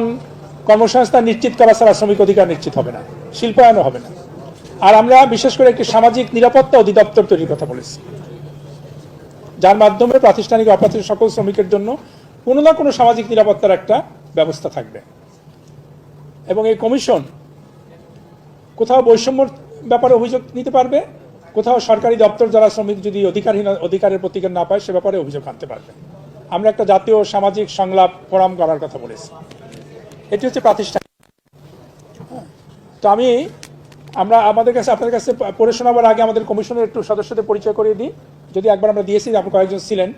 কারণ কর্মসংস্থান নিশ্চিত করা ছাড়া শ্রমিক অধিকার নিশ্চিত হবে না, শিল্পায়নও হবে না। আর আমরা বিশেষ করে একটি সামাজিক নিরাপত্তা অধিদপ্তর তৈরির কথা বলেছি। যার মাধ্যমে প্রাতিষ্ঠানিক অপ্রাতিষ্ঠানিক সকল শ্রমিকের জন্য কোনো না কোনো সামাজিক নিরাপত্তার একটা ব্যবস্থা থাকবে। এবং এই কমিশন কোথাও বৈষম্যর ব্যাপারে অভিযোগ নিতে পারবে, কোথাও সরকারি দপ্তর যারা শ্রমিক যদি অধিকারহীন অধিকারের প্রতিকার না পায়, সে ব্যাপারে অভিযোগ আনতে পারবে। আমরা একটা জাতীয় সামাজিক সংলাপ ফোরাম করার কথা বলেছি। এটি হচ্ছে প্রাতিষ্ঠানিক। হ্যাঁ। তো আমি, আমরা আমাদের কাছে, আপনাদের কাছে পড়ে শোনাবার আগে আমাদের কমিশনের একটু সদস্যদের পরিচয় করিয়ে দিই। যদি একবার আমরা দিয়েছি, আপনি কয়েকজন ছিলেন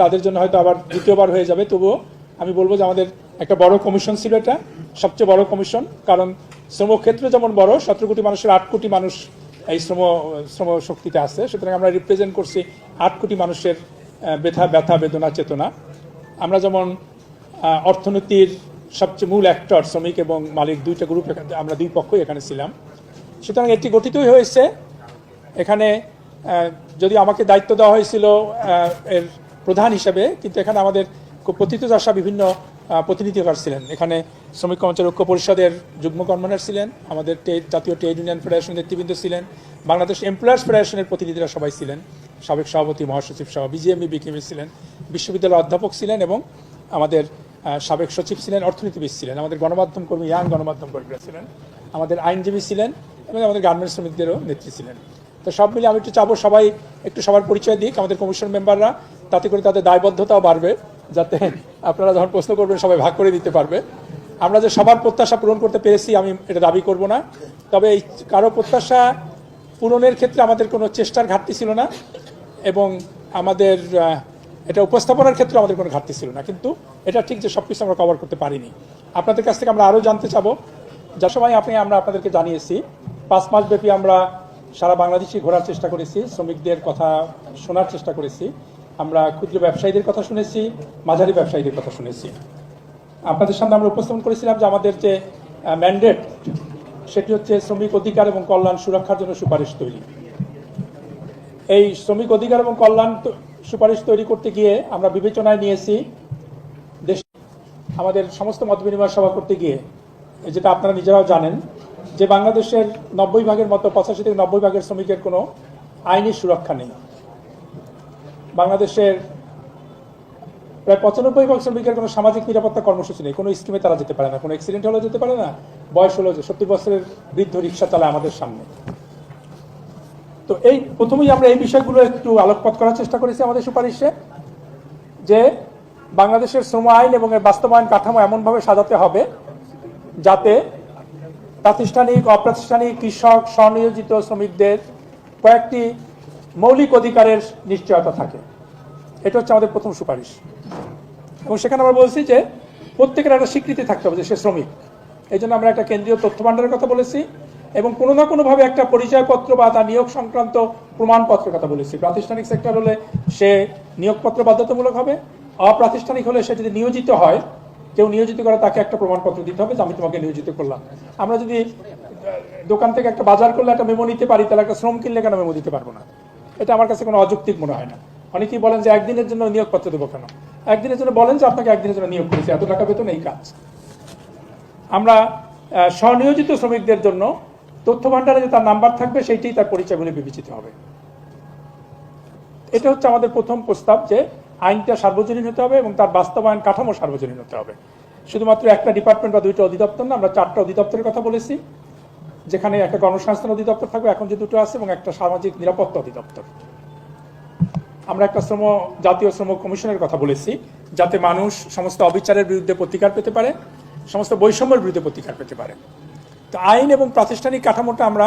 তাদের জন্য হয়তো আবার দ্বিতীয়বার হয়ে যাবে। তবুও আমি বলব যে আমাদের একটা বড় কমিশন ছিল এটা, সবচেয়ে বড় কমিশন, কারণ শ্রমক্ষেত্র যেমন বড়, সতেরো কোটি মানুষের আট কোটি মানুষ এই শ্রম শ্রম শক্তিতে আছে। সুতরাং আমরা রিপ্রেজেন্ট করছি আট কোটি মানুষের ব্যথা ব্যথা, বেদনা, চেতনা। আমরা যেমন অর্থনীতির সবচেয়ে মূল অ্যাক্টর শ্রমিক এবং মালিক দুইটা গ্রুপ আমরা দুই পক্ষই এখানে ছিলাম। সুতরাং এটি গঠিতই হয়েছে। এখানে যদি আমাকে দায়িত্ব দেওয়া হয়েছিল এর প্রধান হিসেবে, কিন্তু এখানে আমাদের খুব প্রথিতযশা বিভিন্ন প্রতিনিধিকার ছিলেন। এখানে শ্রমিক কর্মচারী ঐক্য পরিষদের যুগ্ম কনভেনার ছিলেন, আমাদের জাতীয় ট্রেড ইউনিয়ন ফেডারেশন নেতৃবৃন্দ ছিলেন, বাংলাদেশ এমপ্লয়ার্স ফেডারেশনের প্রতিনিধিরা সবাই ছিলেন। সাবেক সভাপতি, মহাসচিব সহ বিজিএমই বিকিমি ছিলেন, বিশ্ববিদ্যালয়ের অধ্যাপক ছিলেন এবং আমাদের সাবেক সচিব ছিলেন, অর্থনীতিবিদ ছিলেন, আমাদের গণমাধ্যম কর্মী, ইয়াং গণমাধ্যম কর্মীরা ছিলেন, আমাদের আইনজীবী ছিলেন, এবং আমাদের গার্মেন্টস শ্রমিকদেরও নেত্রী ছিলেন। তো সব মিলে আমি একটু চাবো সবাই, একটু সবার পরিচয় দিক, আমাদের কমিশন মেম্বাররা তাতে করে তাদের দায়বদ্ধতাও বাড়বে, যাতে আপনারা যখন প্রশ্ন করবেন, সবাই ভাগ করে দিতে পারবে। আমরা যে সবার প্রত্যাশা পূরণ করতে পেরেছি, আমি এটা দাবি করব না। তবে এই কারও প্রত্যাশা পূরণের ক্ষেত্রে আমাদের কোনো চেষ্টার ঘাটতি ছিল না, এবং আমাদের এটা উপস্থাপনার ক্ষেত্রে আমাদের কোনো ঘাটতি ছিল না, কিন্তু এটা ঠিক যে সব কিছু আমরা কভার করতে পারিনি। আপনাদের কাছ থেকে আমরা আরও জানতে চাবো। যা সময় আপনি, আমরা আপনাদেরকে জানিয়েছি, পাঁচ মাস ব্যাপী আমরা সারা বাংলাদেশে ঘোরার চেষ্টা করেছি, শ্রমিকদের কথা শোনার চেষ্টা করেছি, আমরা ক্ষুদ্র ব্যবসায়ীদের কথা শুনেছি, মাঝারি ব্যবসায়ীদের কথা শুনেছি। আপনাদের সামনে আমরা উপস্থাপন করেছিলাম যে আমাদের যে ম্যান্ডেট সেটি হচ্ছে শ্রমিক অধিকার এবং কল্যাণ সুরক্ষার জন্য সুপারিশ তৈরি। এই শ্রমিক অধিকার এবং কল্যাণ সুপারিশ তৈরি করতে গিয়ে আমরা বিবেচনায় নিয়েছি দেশ আমাদের সমস্ত মত বিনিময় সভা করতে গিয়ে যেটা আপনারা নিজেরাও জানেন, যে বাংলাদেশের নব্বই ভাগের মতো, পঁচাশি থেকে নব্বই ভাগের শ্রমিকের কোনো আইনি সুরক্ষা নেই। বাংলাদেশের প্রায় পঁচানব্বই ভাগ শ্রমিকের কোনো সামাজিক নিরাপত্তা কর্মসূচি নেই। কোনো স্কিমে তারা যেতে পারে না, কোনো অ্যাক্সিডেন্ট হলেও যেতে পারে না, বয়স হলেও সত্তর বছরের বৃদ্ধ রিক্সা চালায় আমাদের সামনে। তো এই প্রথমেই আমরা এই বিষয়গুলো একটু আলোকপাত করার চেষ্টা করেছি আমাদের সুপারিশে, যে বাংলাদেশের শ্রম আইন এবং এর বাস্তবায়ন কাঠামো এমনভাবে সাজাতে হবে যাতে প্রাতিষ্ঠানিক, অপ্রাতিষ্ঠানিক কৃষক, স্বনিয়োজিত শ্রমিকদের কয়েকটি মৌলিক অধিকারের নিশ্চয়তা থাকে। এটা হচ্ছে আমাদের প্রথম সুপারিশ। এবং সেখানে আমরা বলছি যে প্রত্যেকের একটা স্বীকৃতি থাকতে হবে যে সে শ্রমিক। এই জন্য আমরা একটা কেন্দ্রীয় তথ্য ভাণ্ডারের কথা বলেছি। এবং কোনো না কোনোভাবে একটা পরিচয়পত্র বা তার নিয়োগ সংক্রান্ত প্রমাণপত্রের কথা বলেছি। প্রাতিষ্ঠানিক সেক্টর হলে সে নিয়োগপত্র বাধ্যতামূলক হবে, অপ্রাতিষ্ঠানিক হলে সে যদি নিয়োজিত হয়, কেউ নিয়োজিত করে তাকে একটা প্রমাণপত্র দিতে হবে যে আমি তোমাকে নিয়োজিত করলাম। আমরা যদি দোকান থেকে একটা বাজার করলে একটা মেমো নিতে পারি, তাহলে একটা শ্রম কিনলে কেন মেমো দিতে পারব না? এটা আমার কাছে কোনো অযৌক্তিক মনে হয় না। অনেকেই বলেন যে একদিনের জন্য নিয়োগপত্র দেবো কেন? একদিনের জন্য বলেন যে আপনাকে একদিনের জন্য নিয়োগ করেছি, এত টাকা বেতন এই কাজ। আমরা স্বনিয়োজিত শ্রমিকদের জন্য তথ্য ভাণ্ডারে যে তার নাম্বার থাকবে, সেইটাই তার পরিচয় বলে বিবেচিত হবে। এটা হচ্ছে আমাদের প্রথম প্রস্তাব যে আইনটা সার্বজনীন হতে হবে এবং তার বাস্তবায়ন কাঠামো সার্বজনীন হতে হবে। শুধুমাত্র একটা ডিপার্টমেন্ট বা দুইটা অধিদপ্তর না, আমরা চারটা অধিদপ্তরের কথা বলেছি, যেখানে একটা গণসংস্থান অধিদপ্তর থাকবে, এখন যে দুটো আছে, এবং একটা সামাজিক নিরাপত্তা অধিদপ্তর। আমরা একটা শ্রম, জাতীয় শ্রম কমিশনের কথা বলেছি, যাতে মানুষ সমস্ত অবিচারের বিরুদ্ধে প্রতিকার পেতে পারে, সমস্ত বৈষম্যের বিরুদ্ধে প্রতিকার পেতে পারে। আইন এবং প্রাতিষ্ঠানিক কাঠামোটা আমরা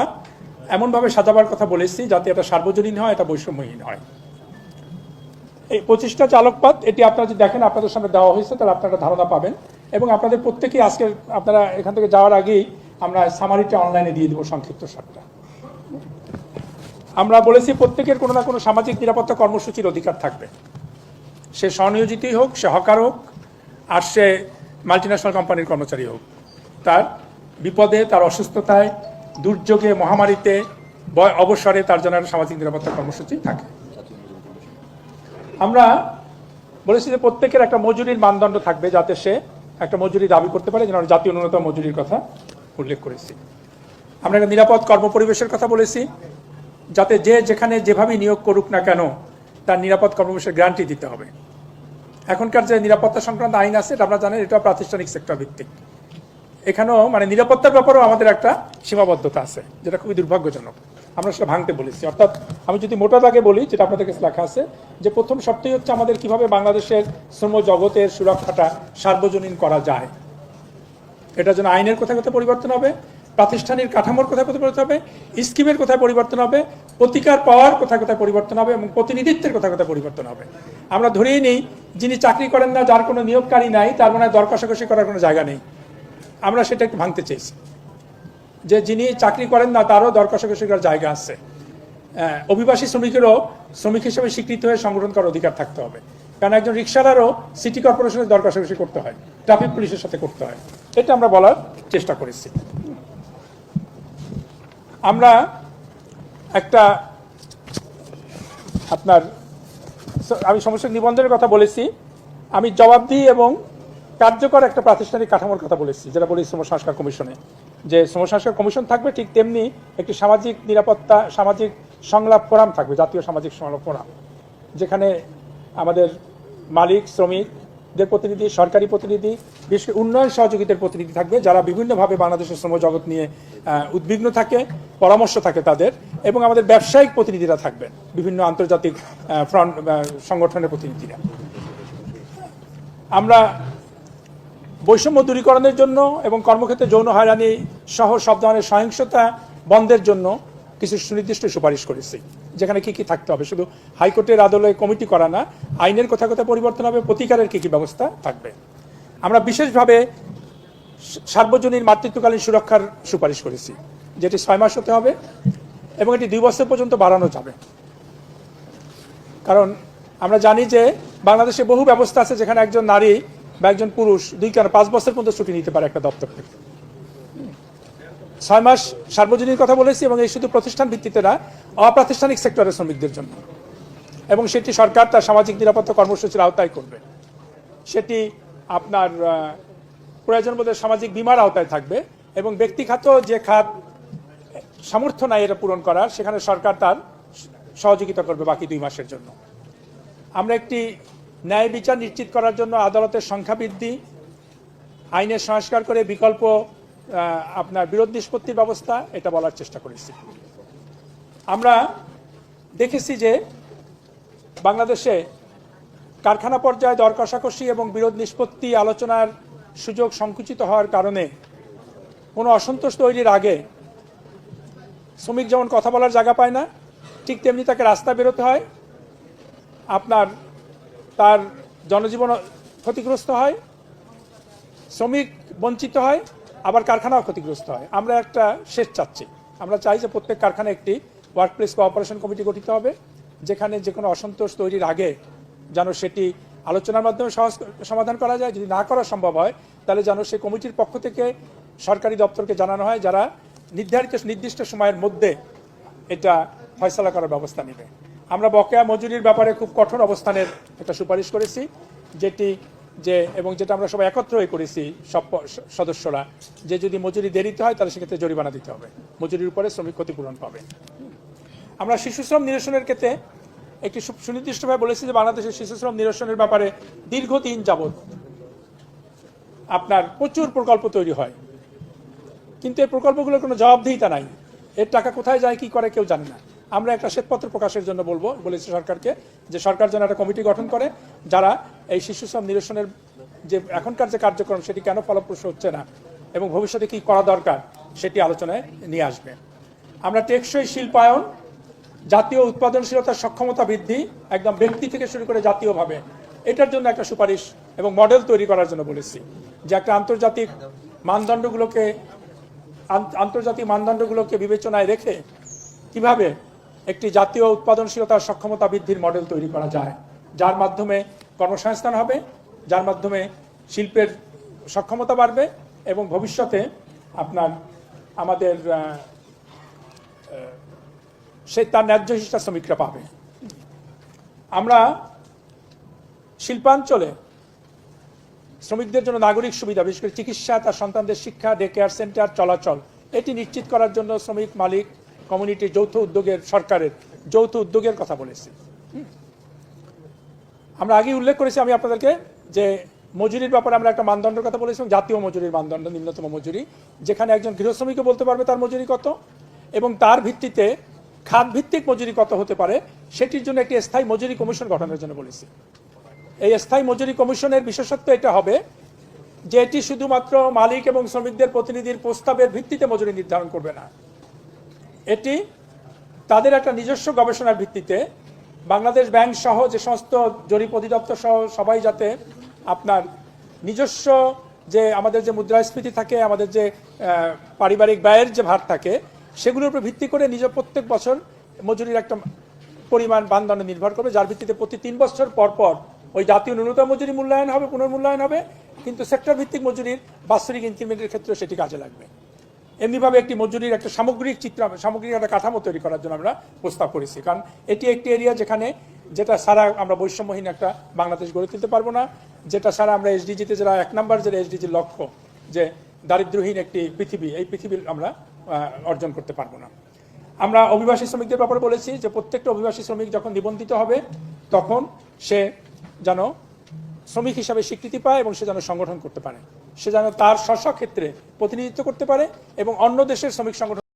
এমনভাবে সাজাবার কথা বলেছি যাতে এটা সার্বজনীন হয়, এটা বৈষম্যহীন হয়। এই পঁচিশটা চালকপাত, এটি আপনারা যদি দেখেন, আপনাদের সামনে দেওয়া হয়েছে, তাহলে আপনারা ধারণা পাবেন। এবং আপনাদের প্রত্যেকেই আজকে আপনারা এখান থেকে যাওয়ার আগেই আমরা সামারিটা অনলাইনে দিয়ে দেবো সংক্ষিপ্ত সারটা। আমরা বলেছি প্রত্যেকের কোনো না কোনো সামাজিক নিরাপত্তা কর্মসূচির অধিকার থাকবে। সে স্বনিয়োজিতই হোক, সে হকার হোক, আর সে মাল্টিন্যাশনাল কোম্পানির কর্মচারী হোক। তার বিপদে, তার অসুস্থতায়, দুর্যোগে, মহামারীতে অবসরে তার জন্য সামাজিক নিরাপত্তা কর্মসূচি থাকে। আমরা বলেছি যে প্রত্যেকের একটা মজুরির মানদণ্ড থাকবে যাতে সে একটা মজুরি দাবি করতে পারে, যেন জাতীয় ন্যূনতম মজুরির কথা উল্লেখ করেছি। আমরা একটা নিরাপদ কর্মপরিবেশের কথা বলেছি, যাতে যে যেখানে যেভাবে নিয়োগ করুক না কেন, তার নিরাপদ কর্মপরিবেশের গ্যারান্টি দিতে হবে। এখনকার যে নিরাপত্তা সংক্রান্ত আইন আছে, এটা আপনারা জানেন এটা প্রাতিষ্ঠানিক সেক্টর ভিত্তিক। এখানেও মানে নিরাপত্তার ব্যাপারেও আমাদের একটা সীমাবদ্ধতা আছে, যেটা খুবই দুর্ভাগ্যজনক। আমরা সেটা ভাঙতে বলেছি। অর্থাৎ আমি যদি মোটা দাগে বলি, যেটা আপনাদের কাছে লেখা আছে, যে প্রথম সপ্তাহে হচ্ছে আমাদের কীভাবে বাংলাদেশের শ্রম জগতের সুরক্ষাটা সার্বজনীন করা যায়। এটা যেন আইনের কোথায় কোথায় পরিবর্তন হবে, প্রাতিষ্ঠানিক কাঠামোর কোথায় কোথায় পরিবর্তন হবে, স্কিমের কোথায় পরিবর্তন হবে, প্রতিকার পাওয়ার কোথায় কোথায় পরিবর্তন হবে, এবং প্রতিনিধিত্বের কোথায় কোথায় পরিবর্তন হবে। আমরা ধরেই নিই, যিনি চাকরি করেন না, যার কোনো নিয়োগকারী নাই, তার মানে দর কষাকষি করার কোনো জায়গা নেই। আমরা সেটা একটু ভাঙতে চেয়েছি। যে যিনি চাকরি করেন না, তারও দর জায়গা আছে। অভিবাসী শ্রমিকেরও শ্রমিক হিসেবে স্বীকৃত হয়ে সংগঠন করার অধিকার থাকতে হবে। কারণ একজন রিক্সাদারও সিটি কর্পোরেশনের দর কষাকষি করতে হয়। ট্রাফিক পুলিশের সাথে করতে হয়। এটা আমরা বলার চেষ্টা করেছি। আমরা একটা আপনার, আমি সমস্যা নিবন্ধনের কথা বলেছি। আমি জবাবদিহি এবং কার্যকর একটা প্রাতিষ্ঠানিক কাঠামোর কথা বলেছি, যেটা বলি শ্রম সংস্কার কমিশনে। যে শ্রম সংস্কার কমিশন থাকবে, ঠিক তেমনি একটি সামাজিক নিরাপত্তা, সামাজিক সংলাপ ফোরাম থাকবে, জাতীয় সামাজিক সংলাপ ফোরাম, যেখানে আমাদের মালিক, শ্রমিকদের প্রতিনিধি, সরকারি প্রতিনিধি, বিশেষ উন্নয়ন সহযোগিতার প্রতিনিধি থাকবে, যারা বিভিন্নভাবে বাংলাদেশের শ্রম জগৎ নিয়ে উদ্বিগ্ন থাকে, পরামর্শ থাকে তাদের, এবং আমাদের ব্যবসায়িক প্রতিনিধিরা থাকবেন, বিভিন্ন আন্তর্জাতিক ফ্রন্ট সংগঠনের প্রতিনিধিরা। আমরা বৈষম্য দূরীকরণের জন্য এবং কর্মক্ষেত্রে যৌন হয়রানি সহ সব ধরনের সহিংসতা বন্ধের জন্য কিছু সুনির্দিষ্ট সুপারিশ করেছি। যেখানে কি কি থাকতে হবে? শুধু হাইকোর্টের আদলে কমিটি করা না, আইনের কোথায় কথা পরিবর্তন হবে, প্রতিকারের কি কি ব্যবস্থা থাকবে? আমরা বিশেষভাবে সার্বজনীন মাতৃত্বকালীন সুরক্ষার সুপারিশ করেছি, যেটি ছয় মাস হতে হবে এবং এটি দুই বছর পর্যন্ত বাড়ানো যাবে। কারণ আমরা জানি যে বাংলাদেশে বহু ব্যবস্থা আছে যেখানে একজন নারী বা একজন পুরুষ, দুই কেন পাঁচ বছর পর্যন্ত ছুটি নিতে পারে একটা দপ্তর থেকে। ছয় মাস সার্বজনীন কথা বলেছি এবং এই শুধু প্রতিষ্ঠান ভিত্তিতে না, অপ্রাতিষ্ঠানিক সেক্টরের শ্রমিকদের জন্য। এবং সেটি সরকার তার সামাজিক নিরাপত্তা কর্মসূচির আওতায় করবে। সেটি আপনার প্রয়োজন বোধে সামাজিক বিমার আওতায় থাকবে এবং ব্যক্তিগত যে খাত, সামর্থ্য নাই এটা পূরণ করার, সেখানে সরকার তার সহযোগিতা করবে বাকি দুই মাসের জন্য। আমরা একটি ন্যায় বিচার নিশ্চিত করার জন্য আদালতের সংখ্যা বৃদ্ধি, আইনের সংস্কার করে বিকল্প আপনার বিরোধ নিষ্পত্তির ব্যবস্থা, এটা বলার চেষ্টা করেছি। আমরা দেখেছি যে বাংলাদেশে কারখানা পর্যায়ে দর কষাকষি এবং বিরোধ নিষ্পত্তি আলোচনার সুযোগ সংকুচিত হওয়ার কারণে কোনো অসন্তোষ তৈরির আগে শ্রমিক যেমন কথা বলার জায়গা পায় না, ঠিক তেমনি তাকে রাস্তা বেরোতে হয়। আপনার তার জনজীবন ক্ষতিগ্রস্ত হয়, শ্রমিক বঞ্চিত হয়, আবার কারখানাও ক্ষতিগ্রস্ত হয়। আমরা একটা শেষ চাচ্ছি। আমরা চাই যে প্রত্যেক কারখানা একটি ওয়ার্ক প্লেস কোঅপারেশন কমিটি গঠিত হবে, যেখানে যে কোনো অসন্তোষ তৈরির আগে যেন সেটি আলোচনার মাধ্যমে সমাধান করা যায়। যদি না করা সম্ভব হয়, তাহলে যেন সেই কমিটির পক্ষ থেকে সরকারি দপ্তরকে জানানো হয়, যারা নির্ধারিত নির্দিষ্ট সময়ের মধ্যে এটা ফয়সলা করার ব্যবস্থা নেবে। আমরা বকেয়া মজুরির ব্যাপারে খুব কঠোর অবস্থানের একটা সুপারিশ করেছি, যেটি যে, এবং যেটা আমরা সবাই একত্র হয়ে করেছি সব সদস্যরা, যে যদি মজুরি দেরিতে হয়, তাহলে সেক্ষেত্রে জরিমানা দিতে হবে। মজুরির উপরে শ্রমিক ক্ষতিপূরণ পাবে। আমরা শিশু শ্রম নিরসনের ক্ষেত্রে একটি সুনির্দিষ্টভাবে বলেছি যে বাংলাদেশের শিশু শ্রম নিরসনের ব্যাপারে দীর্ঘদিন যাবৎ আপনার প্রচুর প্রকল্প তৈরি হয়। কিন্তু এই প্রকল্পগুলোর কোনো জবাবদিহিতা নাই। এর টাকা কোথায় যায়, কি করে, কেউ জানে না। আমরা একটা শ্বেতপত্র প্রকাশের জন্য বলব, বলেছি সরকারকে, যে সরকার যেন একটা কমিটি গঠন করে, যারা এই শিশু শ্রম নিরসনের যে এখনকার যে কার্যক্রম, সেটি কেন ফলপ্রসূ হচ্ছে না এবং ভবিষ্যতে কি করা দরকার, সেটি আলোচনায় নিয়ে আসবে। আমরা টেকসই শিল্পায়ন, জাতীয় উৎপাদনশীলতার সক্ষমতা বৃদ্ধি, একদম ব্যক্তি থেকে শুরু করে জাতীয়ভাবে, এটার জন্য একটা সুপারিশ এবং মডেল তৈরি করার জন্য বলেছি। যে একটা আন্তর্জাতিক মানদণ্ডগুলোকে আন্তর্জাতিক মানদণ্ডগুলোকে বিবেচনায় রেখে কীভাবে একটি জাতীয় উৎপাদনশীলতার সক্ষমতা বৃদ্ধির মডেল তৈরি করা যায়, যার মাধ্যমে কর্মসংস্থান হবে, যার মাধ্যমে শিল্পের সক্ষমতা বাড়বে এবং ভবিষ্যতে আপনার, আমাদের সে তার ন্যায্য হিসাব শ্রমিকরা পাবে। আমরা শিল্পাঞ্চলে শ্রমিকদের জন্য নাগরিক সুবিধা, বিশেষ করে চিকিৎসা, তার সন্তানদের শিক্ষা ডে কেয়ার সেন্টার চলাচল, এটি নিশ্চিত করার জন্য শ্রমিক, মালিক কমিউনিটি যৌথ উদ্যোগের সরকারের যৌথ উদ্যোগের কথা বলেছি। আমরা আগে উল্লেখ করেছি, আমি আপনাদেরকে যে মজুরির ব্যাপারে আমরা একটা মানদণ্ডের কথা বলেছিলাম জাতীয় মজুরির মানদণ্ড, নিম্নতম মজুরি, যেখানে একজন গৃহশ্রমিকও বলতে পারবে তার মজুরি কত এবং তার ভিত্তিতে খাত ভিত্তিক মজুরি কত হতে পারে, সেটির জন্য একটি স্থায়ী মজুরি কমিশন গঠনের জন্য বলেছি। এই স্থায়ী মজুরি কমিশনের বিশেষত্ব এটা হবে যে এটি শুধুমাত্র মালিক এবং শ্রমিকদের প্রতিনিধির প্রস্তাবের ভিত্তিতে মজুরি নির্ধারণ করবে না। এটি তাদের একটা নিজস্ব গবেষণার ভিত্তিতে বাংলাদেশ ব্যাংক সহ যে সমস্ত জরিপ অধিদপ্তর সহ সবাই যাতে আপনার নিজস্ব যে আমাদের যে মুদ্রাস্ফীতি থাকে, আমাদের যে পারিবারিক ব্যয়ের যে ভার থাকে, সেগুলোর উপর ভিত্তি করে নিজ প্রত্যেক বছর মজুরির একটা পরিমাণ বান্ধনে নির্ভর করবে, যার ভিত্তিতে প্রতি তিন বছর পর পর ওই জাতীয় ন্যূনতম মজুরি মূল্যায়ন হবে, পুনর্মূল্যায়ন হবে, কিন্তু সেক্টর ভিত্তিক মজুরির বাৎসরিক ইনক্রিমেন্টের ক্ষেত্রে সেটি কাজে লাগবে। এমনিভাবে একটি মজুরির একটা সামগ্রিক চিত্র, সামগ্রিক একটা কাঠামো তৈরি করার জন্য আমরা প্রস্তাব করেছি। কারণ এটি একটি এরিয়া যেখানে যেটা সারা আমরা বৈষম্যহীন একটা বাংলাদেশ গড়ে তুলতে পারব না, যেটা সারা আমরা এসডিজিতে যারা এক নম্বর যেটা এসডিজির লক্ষ্য যে দারিদ্র্যহীন একটি পৃথিবী, এই পৃথিবীর আমরা অর্জন করতে পারব না। আমরা অভিবাসী শ্রমিকদের ব্যাপারে বলেছি যে প্রত্যেকটা অভিবাসী শ্রমিক যখন নিবন্ধিত হবে, তখন সে যেন শ্রমিক হিসাবে স্বীকৃতি পায় এবং সে যেন সংগঠন করতে পারে। সে যেন তার স্ব ক্ষেত্রে প্রতিনিধিত্ব করতে পারে এবং অন্য দেশের শ্রমিক সংগঠন